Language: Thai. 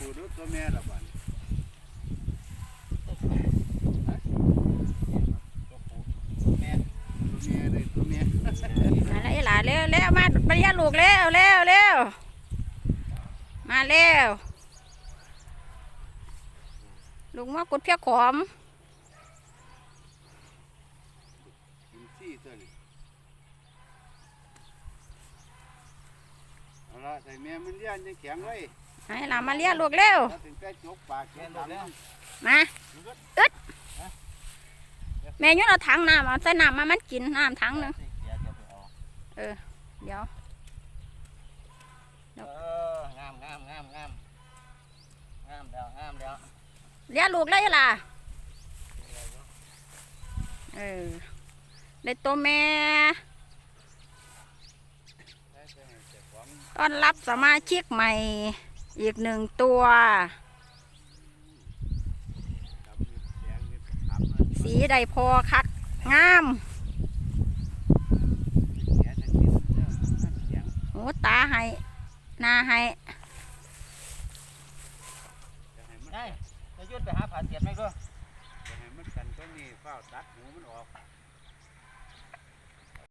ผู้ดูตัวแม่ละบัดมาแล้วหลาเร็วเร็วมาไปเรียนลูกเร็วเร็วเร็วมาเร็วลุงมากดเพียกขอมกินซี่ตัวนี้เอาละใส่แม่มันเลี้ยนยังแข็งไว้ ให้หลานมาเรียนลูกเร็วถ้าถึงแต่จกปากแข็งดังมาอึดแม่ยุ่นเอาถังน้ำเอาใส่น้ำมามันกินน้ำถังหนึงเดี๋ยวจะไปเอาเดี๋ยวเอองามงามงามงามงามแล้วงามแล้วเรียนลูกเลยล่ะ เออเลยตัวแม่ได้ใส่ให้เจ้าของต้อนรับสมาชิกใหม่ อีกหนึ่งตัวทำนี่แข็งนี่ทำนะสีใดพอคักงามแข็งจะกินเด้อนั่นแข็งหูตาให้หน้าให้จะให้มันได้จะยุ่นไปหาผ่าเสียดไหมก็จะให้มันกันตรงนี้เฝ้าตัดหูมันออกเ